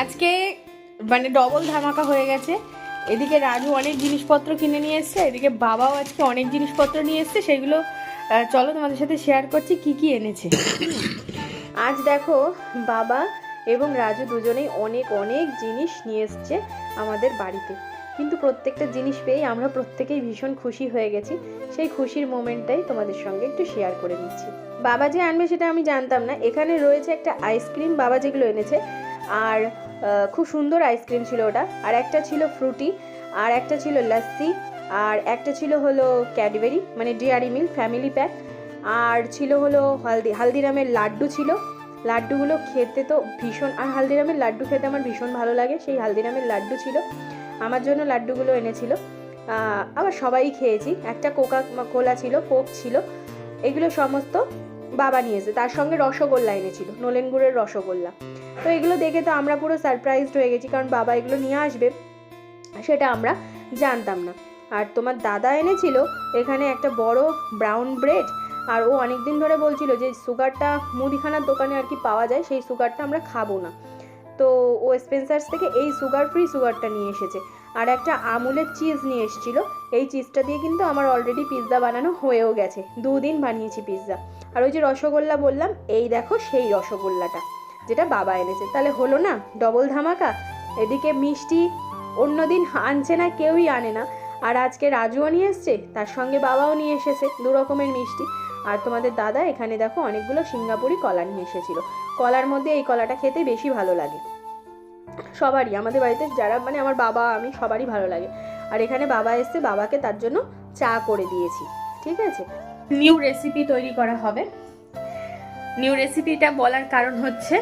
আজকে মানে ডবল ধামাকা হয়ে গেছে। এদিকে রাজু অনেক জিনিসপত্র কিনে নিয়ে এসছে, এদিকে বাবাও আজকে অনেক জিনিসপত্র নিয়ে এসছে, সেগুলো চলো তোমাদের সাথে শেয়ার করছি কি কি এনেছে। আজ দেখো বাবা এবং রাজু দুজনেই অনেক অনেক জিনিস নিয়ে এসছে আমাদের বাড়িতে। কিন্তু প্রত্যেকটা জিনিস পেয়েই আমরা প্রত্যেকেই ভীষণ খুশি হয়ে গেছি। সেই খুশির মোমেন্টটাই তোমাদের সঙ্গে একটু শেয়ার করে নিচ্ছি। বাবা যে আনবে সেটা আমি জানতাম না। এখানে রয়েছে একটা আইসক্রিম বাবা যেগুলো এনেছে আর খুব সুন্দর আইসক্রিম ছিল ওটা। আর একটা ছিল ফ্রুটি আর একটা ছিল লাস্সি আর একটা ছিল হলো ক্যাডবেরি মানে ডিয়ারি মিল্ক ফ্যামিলি প্যাক আর ছিল হলো হলদি, হালদিরামের লাড্ডু ছিল। লাড্ডুগুলো খেতে তো ভীষণ, আর হালদিরামের লাড্ডু খেতে আমার ভীষণ ভালো লাগে, সেই হালদিরামের লাড্ডু ছিল। আমার জন্য লাড্ডুগুলো এনেছিল। আবার সবাই খেয়েছি। একটা কোকা, কোলা ছিল, কোক ছিল, এগুলো সমস্ত বাবা নিয়েছে। তার সঙ্গে রসগোল্লা এনেছিল, নলেন গুড়ের রসগোল্লা। তো এগুলো দেখে তো আমরা পুরো সারপ্রাইজড হয়ে গেছি, কারণ বাবা এগুলো নিয়ে আসবে, সেটা আমরা জানতাম না। আর তোমার দাদা এনেছিল এখানে একটা বড় ব্রাউন ব্রেড আর ও অনেক দিন ধরে বলছিল যে সুগারটা মুদিখানার দোকানে আর কি পাওয়া যায়, সেই সুগারটা আমরা খাব না। তো ও স্পেন্সার্স থেকে এই সুগার ফ্রি সুগারটা নিয়ে এসেছে। আর একটা আমুলের চিজ নিয়ে এসেছিল, এই চিজটা দিয়ে কিন্তু আমার অলরেডি পিৎজা বানানো হয়েও গেছে। দুদিন বানিয়েছি পিৎজা আর ওই যে রসগোল্লা বললাম, এই দেখো সেই রসগোল্লাটা। যেটা বাবা এনেছে। তাহলে হলো না ডবল ধামাকা? এদিকে মিষ্টি অন্যদিন আনছে না, কেউই আনে না। আর আজকে রাজুও নিয়ে এসছে, তার সঙ্গে বাবাও নিয়ে এসেছে দু রকমের মিষ্টি। আর তোমাদের দাদা, এখানে দেখো অনেকগুলো সিঙ্গাপুরি কলা নিয়ে এসেছিল। কলার মধ্যে এই কলাটা খেতে বেশি ভালো লাগে। সবারই, আমাদের বাড়িতে যারা মানে আমার বাবা, আমি, সবারই ভালো লাগে। আর এখানে বাবা এসছে, বাবাকে তার জন্য চা করে দিয়েছি, ঠিক আছে? নিউ রেসিপি তৈরি করা হবে। নিউ রেসিপিটা বলার কারণ হচ্ছে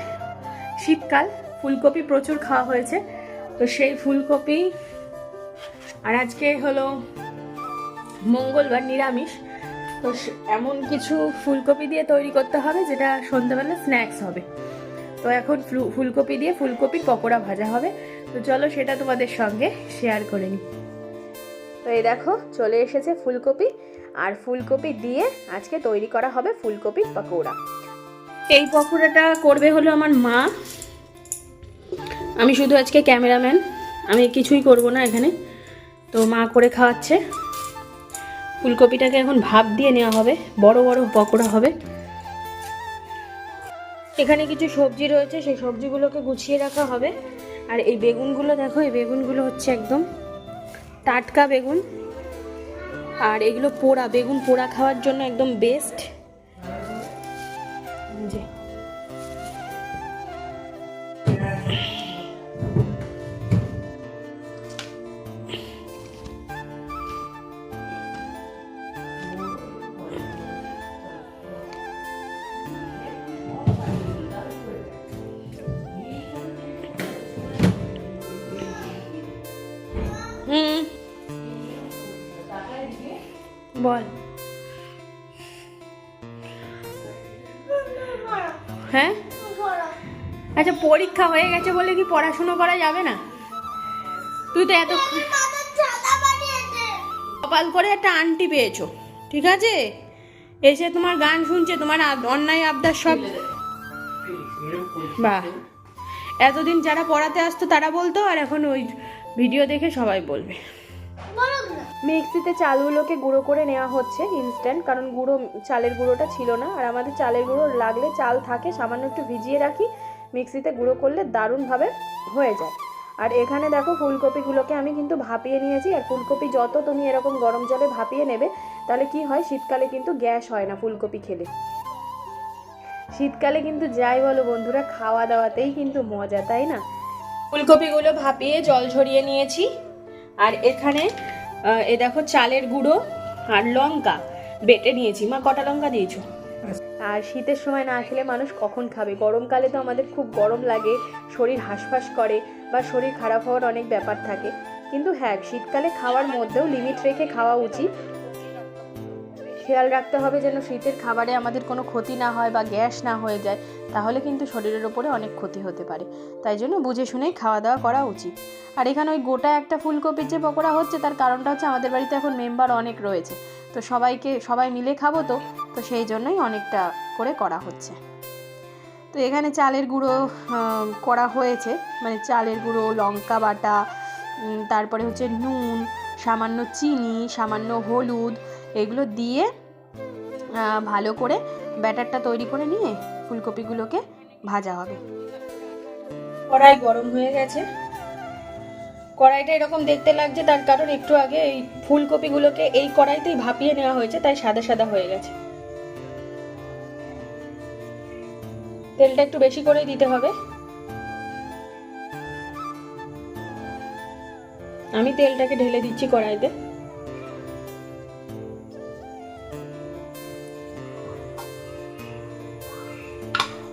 শীতকাল, ফুলকপি প্রচুর খাওয়া হয়েছে। তো সেই ফুলকপি, আর আজকে হলো মঙ্গলবার, নিরামিষ। তো এমন কিছু ফুলকপি দিয়ে তৈরি করতে হবে, যেটা সন্ধ্যাবেলা স্ন্যাক্স হবে। তো এখন ফুলকপি দিয়ে ফুলকপির পকোড়া ভাজা হবে। তো চলো সেটা তোমাদের সঙ্গে শেয়ার করে নিই। তো এই দেখো, চলে এসেছে ফুলকপি। আর ফুলকপি দিয়ে আজকে তৈরি করা হবে ফুলকপির পকোড়া। এই পকোড়াটা করবে হলো আমার মা। আমি শুধু আজকে ক্যামেরাম্যান, আমি কিছুই করব না এখানে। তো মা করে খাওয়াচ্ছে। ফুলকপিটাকে এখন ভাপ দিয়ে নেওয়া হবে, বড় বড় পকোড়া হবে। এখানে কিছু সবজি রয়েছে, সেই সবজিগুলোকে গুছিয়ে রাখা হবে। আর এই বেগুনগুলো দেখো, এই বেগুনগুলো হচ্ছে একদম টাটকা বেগুন। আর এগুলো পোড়া, বেগুন পোড়া খাওয়ার জন্য একদম বেস্ট যে হুম হ্যাঁ? আচ্ছা পরীক্ষা হয়ে গেছে বলে কি পড়াশুনো করা যাবে না? তুই তো এত কপাল করে একটা আন্টি পেয়েছ ঠিক আছে? এসে তোমার গান শুনছে তোমার অন্যায় আবদার সব বাহ। এতদিন যারা পড়াতে আসতো তারা বলতো আর এখন ওই ভিডিও দেখে সবাই বলবে। মিক্সিতে চালগুলোকে গুঁড়ো করে নেওয়া হচ্ছে ইনস্ট্যান্ট কারণ গুঁড়ো, চালের গুঁড়োটা ছিল না। আর আমাদের চালের গুঁড়ো লাগলে চাল থাকে, সামান্য একটু ভিজিয়ে রাখি, মিক্সিতে গুঁড়ো করলে দারুণভাবে হয়ে যায়। আর এখানে দেখো ফুলকপিগুলোকে আমি কিন্তু ভাপিয়ে নিয়েছি, আর ফুলকপি যত তুমি এরকম গরম জলে ভাপিয়ে নেবে, তাহলে কি হয়? শীতকালে কিন্তু গ্যাস হয় না ফুলকপি খেলে। শীতকালে কিন্তু যাই বলো বন্ধুরা, খাওয়া দাওয়াতেই কিন্তু মজা, তাই না? ফুলকপিগুলো ভাপিয়ে জল ঝরিয়ে নিয়েছি, আর এখানে এ দেখো চালের গুঁড়ো আর লঙ্কা। বেটে নিয়েছি। মা, কটা লঙ্কা দিয়েছ? আর শীতের সময় না খেলে মানুষ কখন খাবে? গরমকালে তো আমাদের খুব গরম লাগে, শরীর হাঁসফাঁস করে বা শরীর খারাপ হওয়ার অনেক ব্যাপার থাকে। কিন্তু হ্যাঁ শীতকালে খাওয়ার মধ্যেও লিমিট রেখে খাওয়া উচিত। খেয়াল রাখতে হবে যেন শীতের খাবারে আমাদের কোনো ক্ষতি না হয় বা গ্যাস না হয়ে যায়, তাহলে কিন্তু শরীরের ওপরে অনেক ক্ষতি হতে পারে। তাই জন্য বুঝে শুনেই খাওয়া দাওয়া করা উচিত। আর এখানে ওই গোটা একটা ফুলকপির যে পকোড়া হচ্ছে, তার কারণটা হচ্ছে আমাদের বাড়িতে এখন মেম্বার অনেক রয়েছে। তো সবাইকে, সবাই মিলে খাব তো তো সেই জন্যই অনেকটা করে করা হচ্ছে। তো এখানে চালের গুঁড়ো করা হয়েছে। মানে চালের গুঁড়ো, লঙ্কা বাটা তারপরে হচ্ছে নুন, সামান্য চিনি, সামান্য হলুদ এগুলো দিয়ে ভালো করে ব্যাটারটা তৈরি করে নিয়ে ফুলকপিগুলোকে ভাজা হবে। কড়াই গরম হয়ে গেছে। কড়াইটা এরকম দেখতে লাগছে, তার কারণ একটু আগে এই ফুলকপিগুলোকে এই কড়াইতেই ভাপিয়ে নেওয়া হয়েছে, তাই সাদা সাদা হয়ে গেছে। তেলটা একটু বেশি করেই দিতে হবে। আমি তেলটাকে ঢেলে দিচ্ছি কড়াইতে।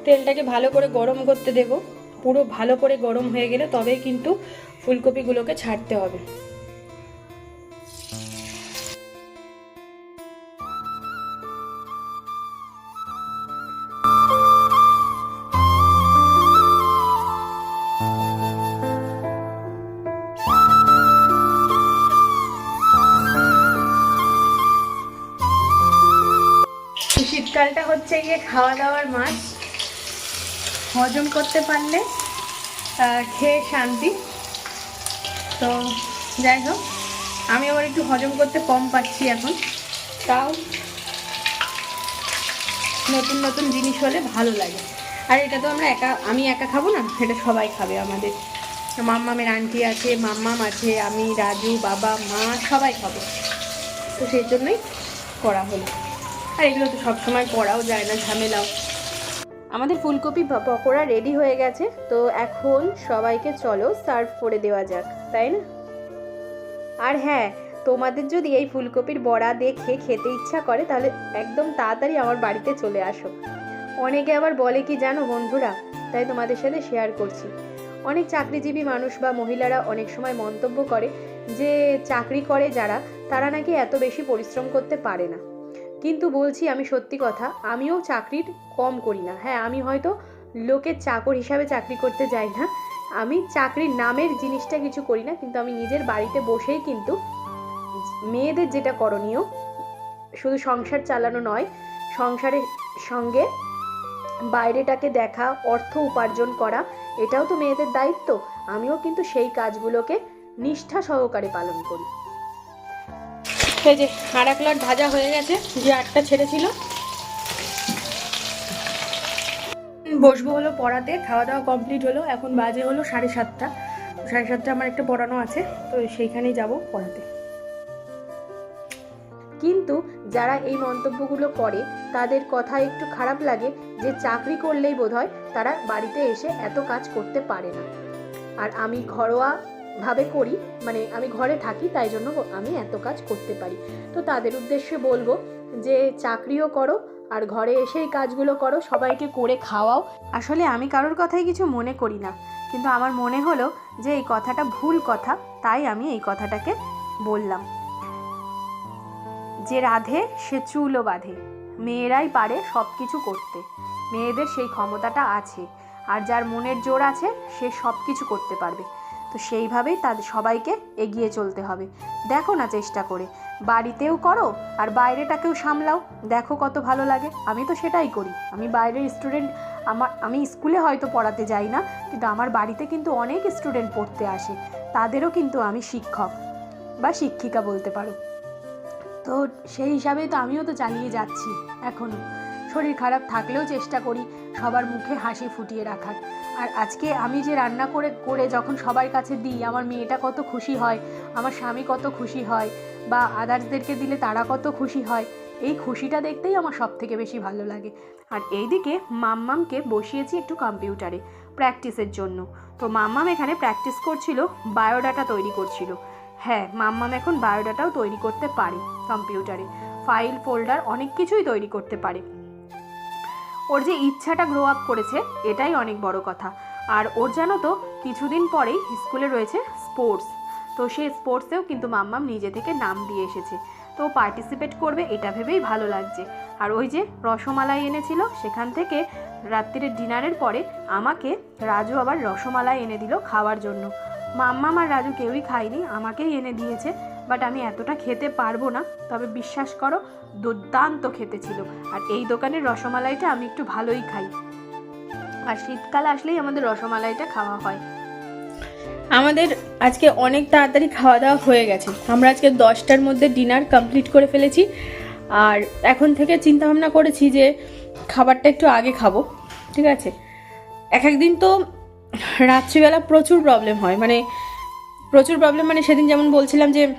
তেলটাকে ভালো করে গরম করতে দেব। পুরো ভালো করে গরম হয়ে গেলে তবেই কিন্তু ফুলকপিগুলোকে ছাড়তে হবে। শীতকালটা হচ্ছে গিয়ে খাওয়া দাওয়ার মাস। হজম করতে পারলে খেয়ে শান্তি। তো যাই হোক, আমি আবার একটু হজম করতে কম পাচ্ছি এখন। তাও নতুন নতুন জিনিস হলে ভালো লাগে। আর এটা তো আমরা একা, আমি একা খাব না এটা সবাই খাবে আমাদের। মাম্মামের আন্টি আছে, মাম্মাম আছে, আমি, রাজু, বাবা, মা, সবাই খাব। তো সেই জন্যই করা হলো। আর এগুলো তো সবসময় করাও যায় না, ঝামেলাও। আমাদের ফুলকপি পকোড়া রেডি হয়ে গেছে, তো এখন সবাইকে চলো সার্ভ করে দেওয়া যাক, তাই না? আর হ্যাঁ তোমাদের যদি এই ফুলকপির বড়া দেখে খেতে ইচ্ছা করে, তাহলে একদম তাড়াতাড়ি আমার বাড়িতে চলে আসো। অনেকে আবার বলে কি জানো বন্ধুরা? তাই তোমাদের সাথে শেয়ার করছি। অনেক চাকরিজীবী মানুষ বা মহিলারা অনেক সময় মন্তব্য করে যে, চাকরি করে যারা, তারা নাকি এত বেশি পরিশ্রম করতে পারে না। কিন্তু বলছি আমি সত্যি কথা, আমিও চাকরির কম করি না। হ্যাঁ আমি হয়তো লোকের চাকর হিসাবে চাকরি করতে যাই না। আমি চাকরির নামের জিনিসটা কিছু করি না, কিন্তু আমি নিজের বাড়িতে বসেই কিন্তু মেয়েদের যেটা করণীয়, শুধু সংসার চালানো নয়, সংসারের সঙ্গে বাইরেটাকে দেখা, অর্থ উপার্জন করা, এটাও তো মেয়েদের দায়িত্ব। আমিও কিন্তু সেই কাজগুলোকে নিষ্ঠা সহকারে পালন করি। এই যে আর এক লট ভাজা হয়ে গেছে, যে আটটা ছেড়েছিল। বসবো হলো পড়াতে খাওয়া দাওয়া কমপ্লিট হলো, এখন বাজে হলো সাড়ে সাতটা। সাড়ে সাতটা আমার একটা পড়ানো আছে, তো সেইখানেই যাব পড়াতে। কিন্তু যারা এই মন্তব্যগুলো করে, তাদের কথা একটু খারাপ লাগে যে চাকরি করলেই বোধহয় তারা বাড়িতে এসে এত কাজ করতে পারে না। আর আমি ঘরোয়া ভাবে করি মানে আমি ঘরে থাকি, তাই জন্য আমি এত কাজ করতে পারি। তো তাদের উদ্দেশ্যে বলব যে, চাকরিও করো, আর ঘরে এসেই কাজগুলো করো, সবাইকে করে খাওয়াও। আসলে আমি কারোর কথাই কিছু মনে করি না, কিন্তু আমার মনে হলো যে, এই কথাটা ভুল কথা, তাই আমি এই কথাটাকে বললাম। যে রাধে, সে চুলও বাঁধে। মেয়েরাই পারে সব কিছু করতে। মেয়েদের সেই ক্ষমতাটা আছে, আর যার মনের জোর আছে, সে সব কিছু করতে পারবে। তো সেইভাবেই তাদের সবাইকে এগিয়ে চলতে হবে। দেখো না চেষ্টা করে। বাড়িতেও করো আর বাইরেটাকেও সামলাও। দেখো কত ভালো লাগে। আমি তো সেটাই করি। আমি বাইরের স্টুডেন্ট, আমার, আমি স্কুলে হয়তো পড়াতে যাই না, কিন্তু আমার বাড়িতে কিন্তু অনেক স্টুডেন্ট পড়তে আসে। তাদেরও কিন্তু আমি শিক্ষক বা শিক্ষিকা বলতে পারো। তো সেই হিসাবেই তো আমিও তো চালিয়ে যাচ্ছি এখনও শরীর খারাপ থাকলেও চেষ্টা করি সবার মুখে হাসি ফুটিয়ে রাখার। আর আজকে আমি যে রান্না করে করে যখন সবার কাছে দিই, আমার মেয়েটা কত খুশি হয়, আমার স্বামী কত খুশি হয়, বা আদার্সদেরকে দিলে তারা কত খুশি হয়, এই খুশিটা দেখতেই আমার সব থেকে বেশি ভালো লাগে। আর এইদিকে মাম্মামকে বসিয়েছি একটু কম্পিউটারে প্র্যাকটিসের জন্য। তো মাম্মাম এখানে প্র্যাকটিস করছিল বায়োডাটা তৈরি করছিল। হ্যাঁ মাম্মাম এখন বায়োডাটাও তৈরি করতে পারে কম্পিউটারে ফাইল ফোল্ডার অনেক কিছুই তৈরি করতে পারে। ওর যে ইচ্ছাটা গ্রো আপ করেছে, এটাই অনেক বড় কথা। আর ওর জানো তো, কিছুদিন পরেই স্কুলে রয়েছে স্পোর্টস তো সেই স্পোর্টসেও কিন্তু মাম্মাম নিজে থেকে নাম দিয়ে এসেছে। তো পার্টিসিপেট করবে, এটা ভেবেই ভালো লাগছে। আর ওই যে রসমালাই এনেছিল, সেখান থেকে রাত্রিরের ডিনারের পরে আমাকে রাজু আবার রসমালাই এনে দিল খাওয়ার জন্য। মাম্মাম আর রাজু কেউই খায়নি, আমাকেই এনে দিয়েছে। বাট আমি এতটা খেতে পারব না। তবে বিশ্বাস করো, দুর্দান্ত খেতে ছিল। আর এই দোকানের রসমালাইটা আমি একটু ভালোই খাই। আর শীতকাল আসলেই আমাদের রসমালাইটা খাওয়া হয়। আমাদের আজকে অনেক তাড়াতাড়ি খাওয়া দাওয়া হয়ে গেছে। আমরা আজকে দশটার মধ্যে ডিনার কমপ্লিট করে ফেলেছি। আর এখন থেকে চিন্তা ভাবনা করেছি যে খাবারটা একটু আগে খাব। ঠিক আছে? এক একদিন তো রাত্রিবেলা প্রচুর প্রবলেম হয়। মানে প্রচুর প্রবলেম মানে সেদিন যেমন বলছিলাম যে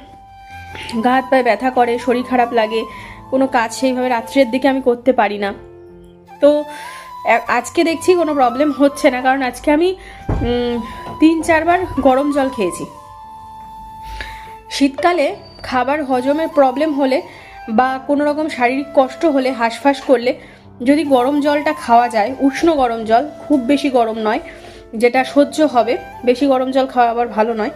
গা হাত পায়ে ব্যথা করে, শরীর খারাপ লাগে, কোনো কাজ সেইভাবে রাত্রের দিকে আমি করতে পারি না। তো আজকে দেখছি কোনো প্রবলেম হচ্ছে না, কারণ আজকে আমি তিন চারবার গরম জল খেয়েছি। শীতকালে খাবার হজমের প্রবলেম হলে বা কোনো রকম শারীরিক কষ্ট হলে, হাঁসফাঁস করলে, যদি গরম জলটা খাওয়া যায়, উষ্ণ গরম জল, খুব বেশি গরম নয়, যেটা সহ্য হবে, বেশি গরম জল খাওয়া আবার ভালো নয়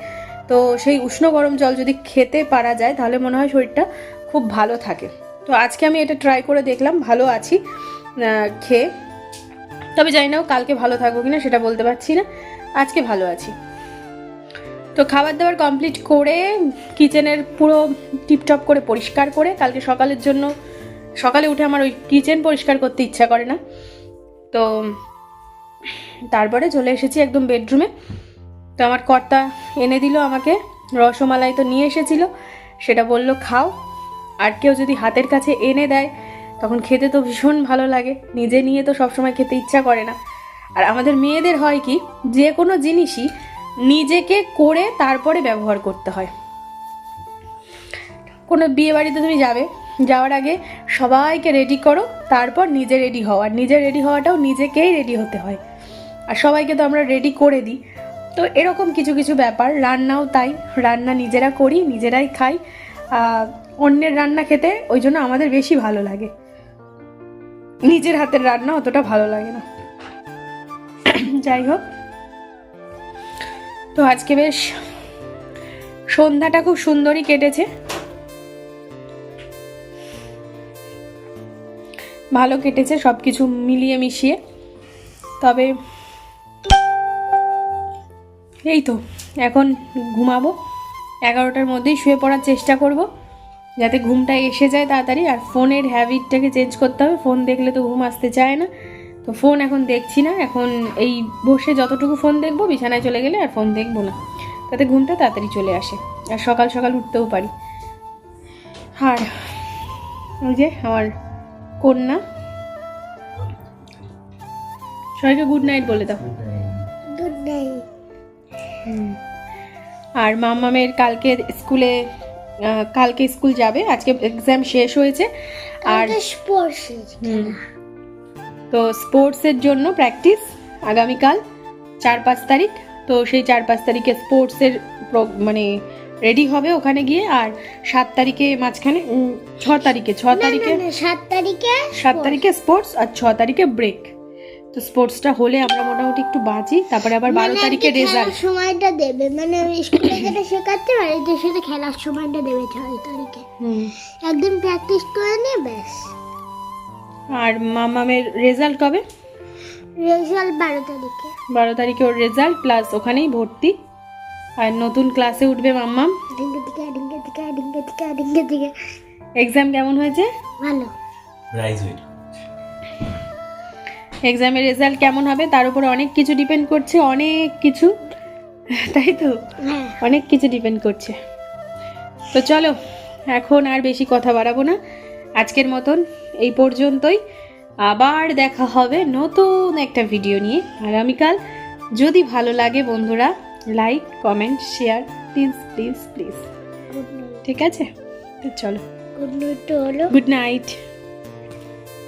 তো সেই উষ্ণ গরম জল যদি খেতে পারা যায়, তাহলে মনে হয় শরীরটা খুব ভালো থাকে। তো আজকে আমি এটা ট্রাই করে দেখলাম, ভালো আছি খেয়ে। তবে জানি না কালকে ভালো থাকব কিনা, সেটা বলতে পারছি না। আজকে ভালো আছি। তো খাবার দাবার কমপ্লিট করে কিচেনের পুরো টিপটপ করে পরিষ্কার করে, কালকে সকালের জন্য, সকালে উঠে আমার ওই কিচেন পরিষ্কার করতে ইচ্ছা করে না। তো তারপরে চলে এসেছি একদম বেডরুমে তো আমার কর্তা এনে দিল আমাকে, রসমালাই তো নিয়ে এসেছিল, সেটা বলল, খাও। আর কেউ যদি হাতের কাছে এনে দেয়, তখন খেতে তো ভীষণ ভালো লাগে, নিজে নিয়ে তো সবসময় খেতে ইচ্ছা করে না। আর আমাদের মেয়েদের হয় কি, যে কোনো জিনিসই নিজেকে করে তারপরে ব্যবহার করতে হয়। কোনো বিয়ে বাড়িতে তুমি যাবে, যাওয়ার আগে সবাইকে রেডি করো, তারপর নিজে রেডি হও। আর নিজে রেডি হওয়াটাও নিজেকেই রেডি হতে হয়। আর সবাইকে তো আমরা রেডি করে দিই। তো এরকম কিছু কিছু ব্যাপার, রান্নাও তাই। রান্না নিজেরা করি, নিজেরাই খাই। অন্যের রান্না খেতে ওই জন্য আমাদের বেশি ভালো লাগে। নিজের হাতের রান্না অতটা ভালো লাগে না। যাই হোক। তো আজকে বেশ সন্ধ্যাটা খুব সুন্দরই কেটেছে। ভালো কেটেছে সব কিছু মিলিয়ে মিশিয়ে। তবে এই তো, এখন ঘুমাবো। এগারোটার মধ্যেই শুয়ে পড়ার চেষ্টা করব। যাতে ঘুমটা এসে যায় তাড়াতাড়ি। আর ফোনের হ্যাবিটটাকে চেঞ্জ করতে হবে। ফোন দেখলে তো ঘুম আসতে চায় না। তো ফোন এখন দেখছি না। এখন এই বসে যতটুকু ফোন দেখব, বিছানায় চলে গেলে আর ফোন দেখব না। তাতে ঘুমটা তাড়াতাড়ি চলে আসে। আর সকাল সকাল উঠতেও পারি। আর ওই যে আমার কন্যা। সবাইকে গুড নাইট বলে দাও। আর মামামের কালকে স্কুলে কালকে স্কুল যাবে আজকে এক্সাম শেষ হয়েছে আর স্পোর্টস। তো স্পোর্টসের জন্য প্র্যাকটিস আগামীকাল চার পাঁচ তারিখ তো সেই চার পাঁচ তারিখে স্পোর্টসের মানে রেডি হবে ওখানে গিয়ে আর সাত তারিখে মাঝখানে ছ তারিখে ছ তারিখে সাত তারিখে সাত তারিখে স্পোর্টস আর ছ তারিখে ব্রেক তো স্পোর্টসটা হলে আমরা মোটামুটি একটু বাঁচি তারপরে আবার বারো মানে তারিখে রেজাল্ট সময়টা দেবে মানে স্কুলে যেটা শেখাচ্ছে বাড়িতে সেটা খেলার সময়টা দেবে ছয় তারিখে। হুম। একদিন প্র্যাকটিস করে নিয়ে ব্যাস। আর মামামের রেজাল্ট কবে? রেজাল্ট বারো তারিখে। বারো তারিখে ওর রেজাল্ট প্লাস ওখানেই ভর্তি। আর নতুন ক্লাসে উঠবে মাম্মাম। থেকে ডিঙ্গে থেকে ডিঙ্গে থেকে ডিঙ্গে থেকে এক্সাম কেমন হয়েছে? ভালো। রাইজ ওয়েট এক্সামের রেজাল্ট কেমন হবে তার উপরে অনেক কিছু ডিপেন্ড করছে অনেক কিছু। তাই তো? হ্যাঁ। অনেক কিছু ডিপেন্ড করছে। তো চলো এখন আর বেশি কথা বাড়াবো না। আজকের মতন এই পর্যন্তই। আবার দেখা হবে নতুন একটা ভিডিও নিয়ে। আগামীকাল যদি ভালো লাগে বন্ধুরা like comment share please please please ঠিক আছে? তো চলো। গুড নাইট হলো গুড নাইট